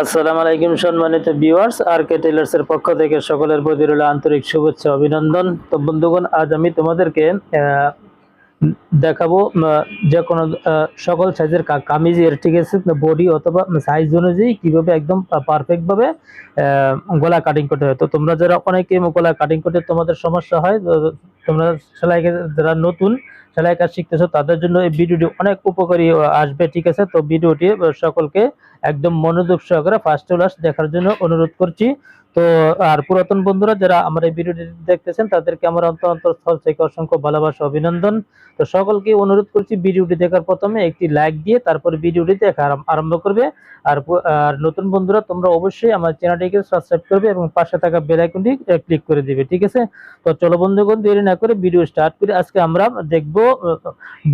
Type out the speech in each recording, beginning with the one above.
আসসালামু আলাইকুম সম্মানিত ভিউয়ার্স আর কে টেলার্স এর পক্ষ থেকে সকলের প্রতি রইল আন্তরিক শুভেচ্ছা অভিনন্দন। তো বন্ধুগণ আজ আমি তোমাদেরকে দেখাবো যে কোনো সকল সাইজের কামিজের ঠিক আছে বডি অথবা সাইজ অনুযায়ী কীভাবে একদম পারফেক্ট ভাবে আহ, গলা কাটিং করতে হয়। তো তোমরা যারা অনেকে গলা কাটিং করতে তোমাদের সমস্যা হয় তোমরা সেলাই যারা নতুন সেলাই কাজ শিখতেছো তাদের জন্য এই ভিডিওটি অনেক উপকারী আসবে ঠিক আছে? তো ভিডিওটি সকলকে একদম মনোযোগ সহকারে ফার্স্ট টু লাস্ট দেখার জন্য অনুরোধ করছি। তো, আর পুরাতন বন্ধুরা যারা আমার এই ভিডিওটি দেখতেছেন, তাদেরকে আমার অন্তর অন্তরস্থল থেকে অসংখ্য ভালোবাসা, অভিনন্দন। তো সকলকে অনুরোধ করছি ভিডিওটি দেখার প্রথমে একটি লাইক দিয়ে তারপর ভিডিওটি দেখা আরম্ভ করবে। আর নতুন বন্ধুরা, তোমরা অবশ্যই আমার চ্যানেলটিকে সাবস্ক্রাইব করবে এবং পাশে থাকা বেল আইকনটি ক্লিক করে দিবে, ঠিক আছে? তো চলো বন্ধুগণ, দেরি না করে ভিডিও স্টার্ট করে। আজকে আমরা দেখব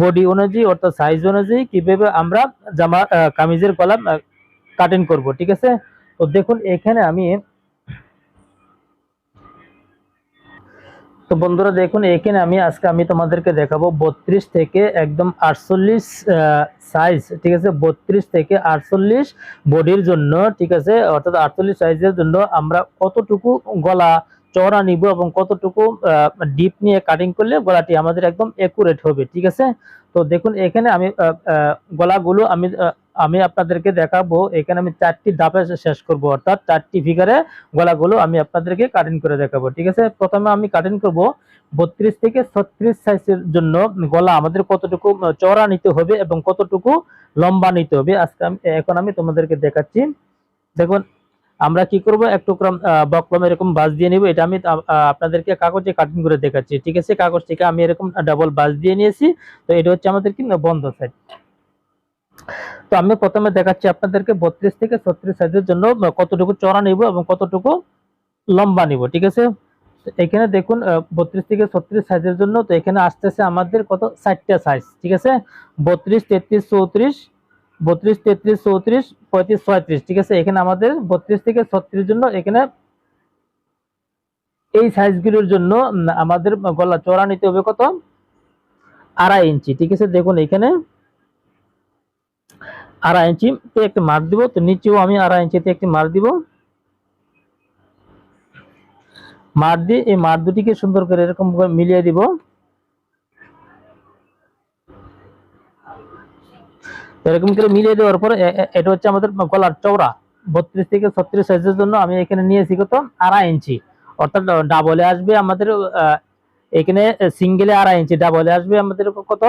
বডি অনুযায়ী অর্থাৎ সাইজ অনুযায়ী কীভাবে আমরা জামা কামিজের গলা কাটিং করব, ঠিক আছে? তো দেখুন, এখানে আমি তো বন্ধুরা দেখুন, এখানে আমি আজকে আমি তোমাদেরকে দেখাবো বত্রিশ থেকে একদম আটচল্লিশ সাইজ ঠিক আছে? বত্রিশ থেকে আটচল্লিশ বডির জন্য, ঠিক আছে? অর্থাৎ আটচল্লিশ সাইজের জন্য আমরা কতটুকু গলা চওড়া নিব এবং কতটুকু ডিপ নিয়ে কাটিং করলে গলাটি আমাদের একদম একুরেট হবে, ঠিক আছে? তো দেখুন, এখানে আমি গলাগুলো আমি আমি আপনাদেরকে দেখাবো, এখানে আমি চারটি ধাপে শেষ করব, অর্থাৎ চারটি ফিগারে গলাগুলো আমি আপনাদেরকে কাটিং করে দেখাবো, ঠিক আছে? প্রথমে আমি কাটিং করব, বত্রিশ থেকে ছত্রিশ সাইজের জন্য গলা আমাদের কতটুকু চওড়া নিতে হবে এবং কতটুকু লম্বা নিতে হবে, আজকে আমি, এখন আমি তোমাদেরকে দেখাচ্ছি। দেখুন, আমরা কি করব, এক টুকরা বকলম এরকম বাস দিয়ে নিব, এটা আমি আপনাদেরকে কাগজে কাটিং করে দেখাচ্ছি, ঠিক আছে? কাগজ থেকে আমি এরকম ডাবল বাস দিয়ে নিয়েছি, তো এটা হচ্ছে আমাদের কি, বন্ধ সাইড তো আমি প্রথমে দেখাচ্ছি আপনাদেরকে বত্রিশ থেকে ছত্রিশ সাইজের জন্য কতটুকু চড়া নিব এবং কতটুকু লম্বা নিব, ঠিক আছে? এখানে দেখুন বত্রিশ থেকে ছত্রিশ সাইজের জন্য, তো এখানে আসতেছে আমাদের কত? ষাটটা সাইজ ঠিক আছে? বত্রিশ, তেত্রিশ, চৌত্রিশ, বত্রিশ, তেত্রিশ, চৌত্রিশ, পঁয়ত্রিশ, ছয়ত্রিশ, ঠিক আছে? এখানে আমাদের বত্রিশ থেকে ছত্রিশ জন্য এখানে এই সাইজগুলোর জন্য আমাদের গলা চড়া নিতে হবে কত? আড়াই ইঞ্চি, ঠিক আছে? দেখুন এখানে আড়াই ইঞ্চি একটি মার্ক দিব, তো নিচেও আমি আড়াই ইঞ্চিতে একটি মার্ক দিব। মার দিয়ে এই মার দুটিকে সুন্দর করে এরকম মিলিয়ে দিব। এরকম করে মিলিয়ে দেওয়ার পরে এটা হচ্ছে আমাদের গলার চওড়া, বত্রিশ থেকে ছত্রিশ সাইজের জন্য আমি এখানে নিয়েছি কত? আড়াই ইঞ্চি। অর্থাৎ ডাবলে আসবে আমাদের এখানে সিঙ্গেলে আড়াই ইঞ্চি, ডাবলে আসবে আমাদের কত?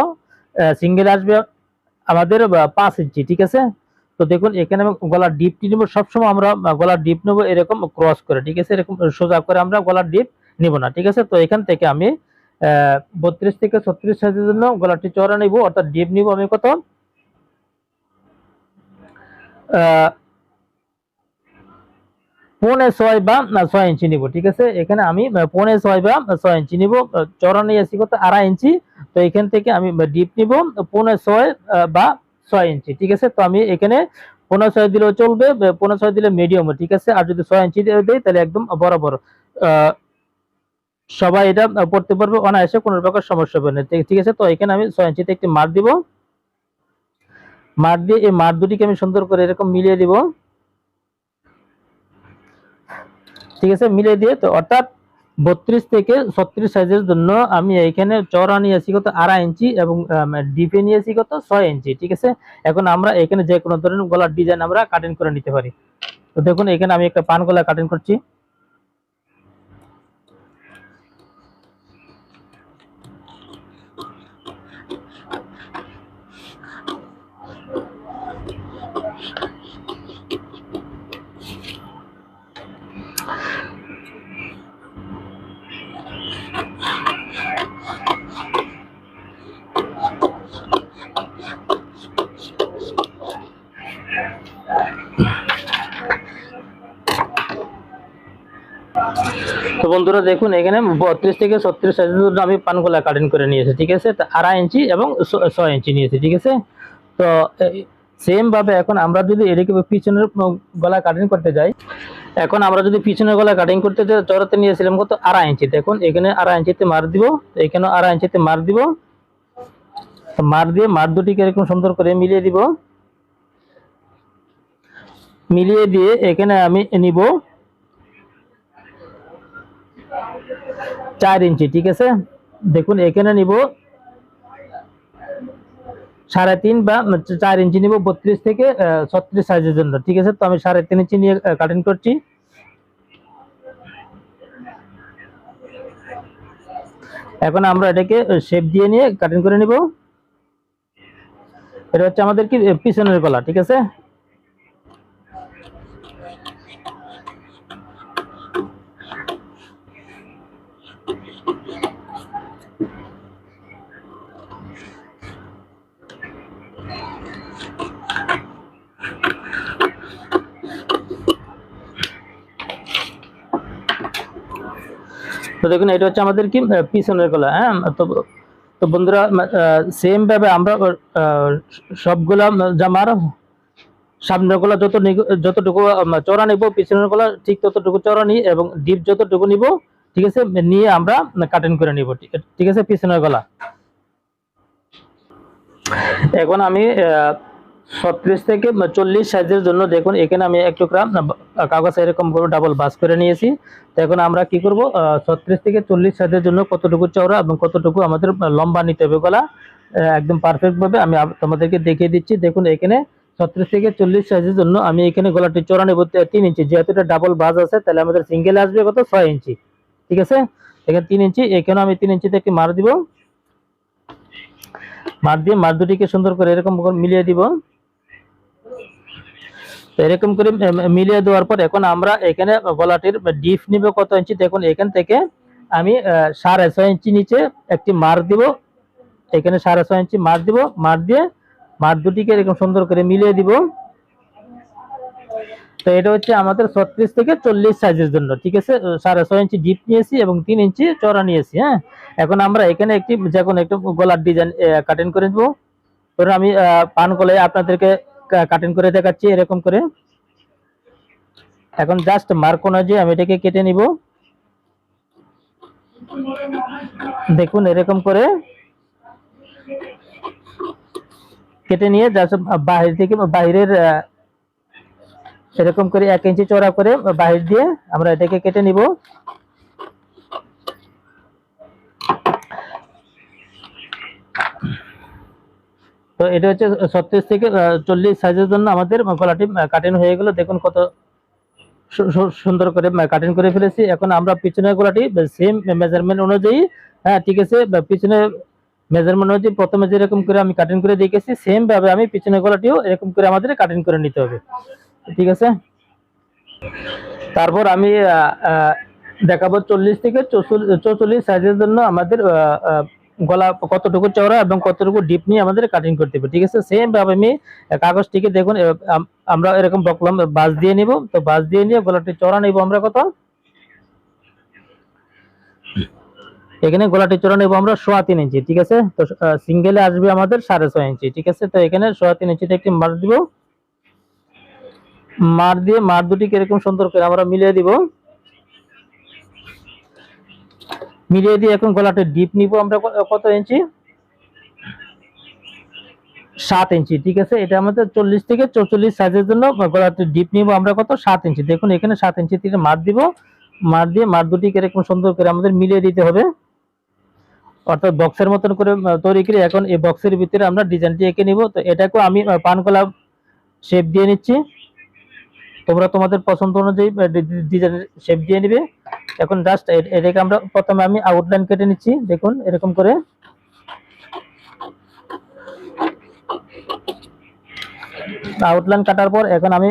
সিঙ্গেলে আসবে আমাদের পাঁচ ইঞ্চি, ঠিক আছে? তো দেখুন, এখানে গলার ডিপটি নেব, সবসময় আমরা গলার ডিপ নেব এরকম ক্রস করে, ঠিক আছে? এরকম সোজা করে আমরা গলার ডিপ নিব না, ঠিক আছে? তো এখান থেকে আমি বত্রিশ থেকে ছত্রিশ সাইজের জন্য গলাটি চড়া নিব, অর্থাৎ ডিপ নিব আমি কত? পৌনে ছয় বা ছয় ইঞ্চি নিব, ঠিক আছে? এখানে আমি পৌনে ছয় বা ছয় ইঞ্চি নিব চড়া নিয়েছি কত আড়াই ইঞ্চি, তো এখান থেকে আমি ডিপ নিব, পৌনে ছয় বা ছয় ইঞ্চি, ঠিক আছে? তো আমি এখানে পনেরো ছয় দিলেও চলবে পনেরো ছয় দিলে মিডিয়াম ঠিক আছে? আর যদি ছয় ইঞ্চি দেই, তাহলে একদম বরাবর সবাই এটা পড়তে পারবে, অনায়াসে কোনো প্রকার সমস্যা হবে না ঠিক আছে? তো এখানে আমি ছয় ইঞ্চিতে একটি মার দিব। মার দিয়ে এই মার দুটিকে আমি সুন্দর করে এরকম মিলিয়ে দিব। ঠিক আছে? মিলে দিয়ে তো অর্থাৎ বত্রিশ থেকে ছত্রিশ সাইজের জন্য আমি এইখানে চড়া নিয়েছি কত আড়াই ইঞ্চি এবং ডিপে নিয়েছি কত ছয় ইঞ্চি, ঠিক আছে? এখন আমরা এখানে যে কোনো ধরনের গলার ডিজাইন আমরা কাটিং করে নিতে পারি। তো দেখুন, এখানে আমি একটা পান গলা কাটিং করছি। বন্ধুরা দেখুন, এখানে বত্রিশ থেকে ছত্রিশ জন্য আমি পানগোলা কাটিং করে নিয়েছি, ঠিক আছে? আড়াই ইঞ্চি এবং ছয় ইঞ্চি নিয়েছি, ঠিক আছে? তো সেম ভাবে এখন আমরা যদি এদিকে পিছনের গলা কাটিং করতে যাই, এখন আমরা যদি পিছনের গলা কাটিং করতে যাই চড়াতে নিয়েছিলাম কত? আড়াই ইঞ্চি। দেখুন, এখানে আড়াই ইঞ্চিতে মার দিব এখানে আড়াই ইঞ্চিতে মার দিব। মার দিয়ে মার দুটিকে এরকম সুন্দর করে মিলিয়ে দিব। মিলিয়ে দিয়ে এখানে আমি নিব চার ইঞ্চি, ঠিক আছে? দেখুন, এখানে নিব সাড়ে তিন বা চার ইঞ্চি নিব বত্রিশ থেকে ছত্রিশ সাইজের জন্য, ঠিক আছে? তো আমি সাড়ে তিন ইঞ্চি নিয়ে কাটিং করছি। এখন আমরা এটাকে শেপ দিয়ে নিয়ে কাটিং করে নিব। এটা হচ্ছে আমাদের কি পিছনের গলা, ঠিক আছে? তো দেখুন, এটা হচ্ছে আমাদের কি পিছনের গলা হ্যাঁ? তো তো বন্ধুরা সেম ভাবে আমরা সবগুলা জামার সামনের গলা যত যতটুকু চড়া নিব, পিছনের গলা ঠিক ততটুকু চড়া নিই এবং ডিপ যতটুকু নিব, ঠিক আছে, নিয়ে আমরা কাটিং করে নিব, ঠিক আছে, পিছনের গলা। এখন আমি ছত্রিশ থেকে চল্লিশ সাইজের জন্য দেখুন, এখানে আমি এক টুকরা কাগজ এরকম করে ডাবল বাস করে নিয়েছি। তো এখন আমরা কি করব ছত্রিশ থেকে চল্লিশ সাইজের জন্য কতটুকু চওড়া এবং কতটুকু আমাদের লম্বা নিতে হবে গলা একদম পারফেক্টভাবে আমি তোমাদেরকে দেখিয়ে দিচ্ছি। দেখুন, এখানে ছত্রিশ থেকে চল্লিশ সাইজের জন্য আমি এখানে গলাটি চড়া নেব তিন ইঞ্চি। যেহেতু এটা ডাবল বাজ আছে, তাহলে আমাদের সিঙ্গেল আসবে কত? ছয় ইঞ্চি। ঠিক আছে? এখানে তিন ইঞ্চি, এখানে আমি তিন ইঞ্চি থেকে মার দিব। মার দিয়ে মার দুটিকে সুন্দর করে এরকম মিলিয়ে দিব। এরকম করে মিলিয়ে দেওয়ার পর এখন আমরা এখানে গলাটির ডিপ নিব কত ইঞ্চি, দেখুন এখান থেকে আমি সাড়ে ছয় ইঞ্চি নিচে একটি মার দিব। এখানে সাড়ে ছয় ইঞ্চি মার দিব, মার দিয়ে মার দুটিকে এরকম সুন্দর করে মিলিয়ে দিব। তো এটা হচ্ছে আমাদের ছত্রিশ থেকে চল্লিশ সাইজের জন্য, ঠিক আছে? সাড়ে ছয় ইঞ্চি ডিপ নিয়েছি এবং তিন ইঞ্চি চড়া নিয়েছি হ্যাঁ? এখন আমরা এখানে একটি, যে কোনো একটা গলার ডিজাইন কাটিং করে দেবো ধরুন আমি পান গলায় আপনাদেরকে কাটিং করে দেখাচ্ছি, এরকম করে। এখন জাস্ট মার্ক অনুযায়ী আমি এটাকে কেটে নিব। দেখুন, এরকম করে কেটে নিয়ে জাস্ট বাহির থেকে বাহিরের এরকম করে এক ইঞ্চি চড়া করে বাহির দিয়ে আমরা এটাকে কেটে নিব। তো এটা হচ্ছে ছত্রিশ থেকে চল্লিশ সাইজের জন্য আমাদের গলাটি কাটিং হয়ে গেল। দেখুন কত সুন্দর করে কাটিং করে ফেলেছি। এখন আমরা পিছনের গলাটি সেম মেজারমেন্ট অনুযায়ী হ্যাঁ ঠিক আছে পিছনে মেজারমেন্ট অনুযায়ী প্রথমে যেরকম করে আমি কাটিং করে দেখেছি সেম ভাবে আমি পিছনের গলাটিও এরকম করে আমাদের কাটিং করে নিতে হবে। ঠিক আছে? তারপর আমি দেখাবো চল্লিশ থেকে চৌচল্লিশ সাইজের জন্য আমাদের গলা কতটুকু চওড়া এবং কতটুকু ডিপ নিয়ে আমাদের কাটিং করতে হবে, ঠিক আছে? সেম ভাবে আমি কাগজটিকে দেখুন আমরা এরকম বকলাম বাস দিয়ে নিব, তো বাস দিয়ে নিয়ে গলাটি চড়া নিব আমরা কত? এখানে গলাটি চড়া নেব আমরা সোয়া তিন ইঞ্চি, ঠিক আছে? তো সিঙ্গেলে আসবে আমাদের সাড়ে ছয় ইঞ্চি, ঠিক আছে? তো এখানে সোয়া তিন ইঞ্চিতে একটি মার দিব। মার দিয়ে মার দুটিকে এরকম সুন্দর করে আমরা মিলিয়ে দিব। মিলিয়ে দিয়ে এখন গলাটা ডিপ নিব আমরা কত ইঞ্চি? সাত ইঞ্চি ঠিক আছে? এটা আমাদের চল্লিশ থেকে চৌচল্লিশ সাইজের জন্য গলাটি ডিপ নিব আমরা কত? সাত ইঞ্চি। দেখুন এখানে সাত ইঞ্চি থেকে মার দিব। মার দিয়ে মার দুটিকে এরকম সুন্দর করে আমাদের মিলিয়ে দিতে হবে। অর্থাৎ বক্সের মতন করে তৈরি করে এখন এই বক্সের ভিতরে আমরা ডিজাইনটি এঁকে নিব। তো এটাকেও আমি আহ, পান কলা শেপ দিয়ে নিচ্ছি। তোমরা তোমাদের পছন্দ অনুযায়ী ডিজাইন শেপ দিয়ে নিবে। এখন জাস্ট এটাকে আমরা প্রথমে আমি আউটলাইন কেটে নিচ্ছি, দেখুন, এরকম করে। আউটলাইন কাটার পর এখন আমি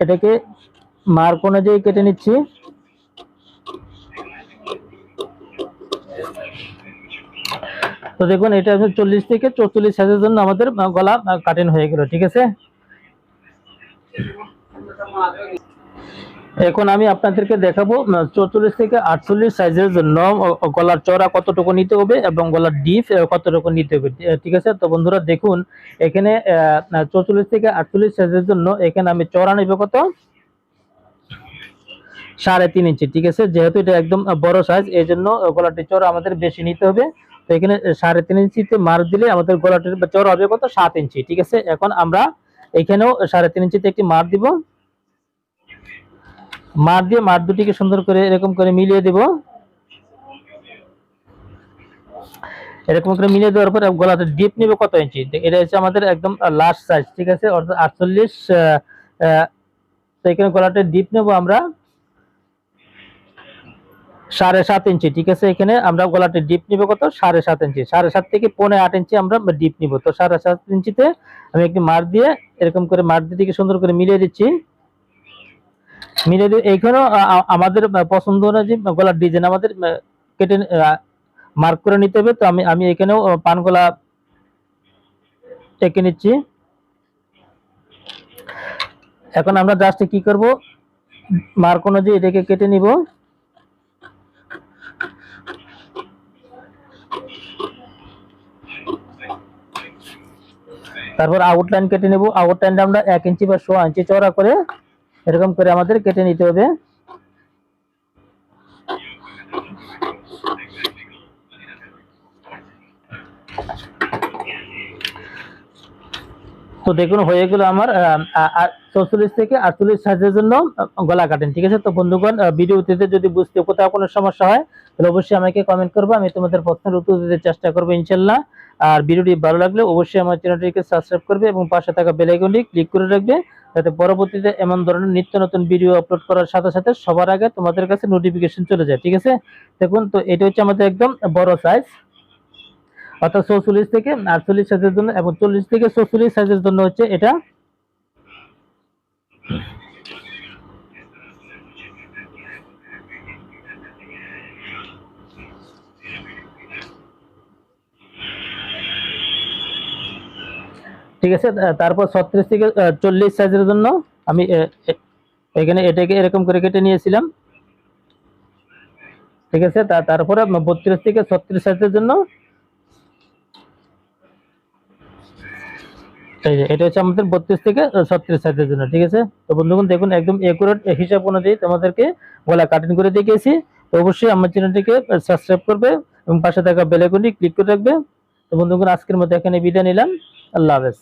এটাকে মার্ক অনুযায়ী কেটে নিচ্ছি। তো দেখুন, এটা চল্লিশ থেকে চৌচল্লিশ সাইজের জন্য আমাদের গলা কাটিং হয়ে গেল, ঠিক আছে? এখন আমি আপনাদেরকে দেখাবো চৌচল্লিশ থেকে আটচল্লিশ সাইজের জন্য গলার চড়া কতটুকু নিতে হবে এবং গলার ডিপ কতটুকু নিতে হবে। ঠিক আছে? তো বন্ধুরা দেখুন, এখানে চৌচল্লিশ থেকে আটচল্লিশ সাইজের জন্য এখানে আমি চড়া নেব কত? সাড়ে তিন ইঞ্চি, ঠিক আছে? যেহেতু এটা একদম বড় সাইজ, এই জন্য গলাটি চড়া আমাদের বেশি নিতে হবে। তো এখানে সাড়ে তিন ইঞ্চিতে মার দিলে আমাদের গলাটির চড়া হবে কত? সাত ইঞ্চি, ঠিক আছে? এখন আমরা এখানেও সাড়ে তিন ইঞ্চিতে একটি মার দিব। মার দিয়ে মার দুটিকে সুন্দর করে এরকম করে মিলিয়ে দেব। এরকম করে মিলিয়ে দেওয়ার পর গলাটা ডিপ নেবে কত ইঞ্চি এটা হচ্ছে আমাদের একদম লাস্ট সাইজ ঠিক আছে? অর্থাৎ আটচল্লিশ তো এখানে গলাটা ডিপ নেব আমরা সাড়ে সাত ইঞ্চি ঠিক আছে? এখানে আমরা গলাটা ডিপ নিব কত? সাড়ে সাত ইঞ্চি সাড়ে সাত থেকে পৌনে আট ইঞ্চি আমরা ডিপ নিব। তো সাড়ে সাত ইঞ্চিতে আমি একটি মার দিয়ে এরকম করে মার দিয়ে সুন্দর করে মিলিয়ে দিচ্ছি। আ- আ- আমাদের পছন্দ অনুযায়ী গলার ডিজাইন আমাদের কেটে মার্ক করে নিতে হবে তো আমি আমি এখানেও আহ, পান গলা এঁকে নিচ্ছি। এখন আমরা জাস্ট কি করব? মার্ক অনুযায়ী এটাকে কেটে নিব। তারপর আউটলাইন কেটে নেব। আউটলাইনটা আমরা এক ইঞ্চি বা সোয়া ইঞ্চি চওড়া করে এরকম করে আমাদের কেটে নিতে হবে। তো দেখুন হয়ে গেল আমার চৌচল্লিশ থেকে আটচল্লিশ সাইজের জন্য গলা কাটেন, ঠিক আছে? তো বন্ধুগণ ভিডিওতে যদি বুঝতে কোথাও কোনো সমস্যা হয়, তাহলে অবশ্যই আমাকে কমেন্ট করব, আমি তোমাদের প্রশ্নের উত্তর দিতে চেষ্টা করব, ইনশাল্লাহ। আর ভিডিওটি ভালো লাগলে অবশ্যই আমার চ্যানেলটিকে সাবস্ক্রাইব করবে এবং পাশে থাকা বেল আইকনটি ক্লিক করে রাখবে, যাতে পরবর্তীতে এমন ধরনের নিত্য নতুন ভিডিও আপলোড করার সাথে সাথে সবার আগে তোমাদের কাছে নোটিফিকেশন চলে যায়, ঠিক আছে? দেখুন, তো এটা হচ্ছে আমাদের একদম বড় সাইজ অর্থাৎ চৌচল্লিশ থেকে আটচল্লিশ সাইজের জন্য এবং চল্লিশ থেকে চৌচল্লিশ সাইজের জন্য হচ্ছে এটা ঠিক আছে তারপর ছত্রিশ থেকে চল্লিশ সাইজের জন্য আমি এখানে এটাকে এরকম করে কেটে নিয়েছিলাম। ঠিক আছে তারপরে বত্রিশ থেকে ছত্রিশ সাইজের জন্য এই যে, এটা হচ্ছে আমাদের বত্রিশ থেকে ছত্রিশ সাইজের জন্য, ঠিক আছে? তো বন্ধুগণ, দেখুন, একদম একুরেট হিসাব অনুযায়ী তোমাদেরকে গলা কাটিং করে দেখিয়েছি। তো অবশ্যই আমার চ্যানেলটিকে সাবস্ক্রাইব করবে এবং পাশে থাকা বেলাইকনটি ক্লিক করে রাখবে। তো বন্ধুগণ, আজকের মতো এখানে বিদায় নিলাম। আল্লাহ হাফেজ।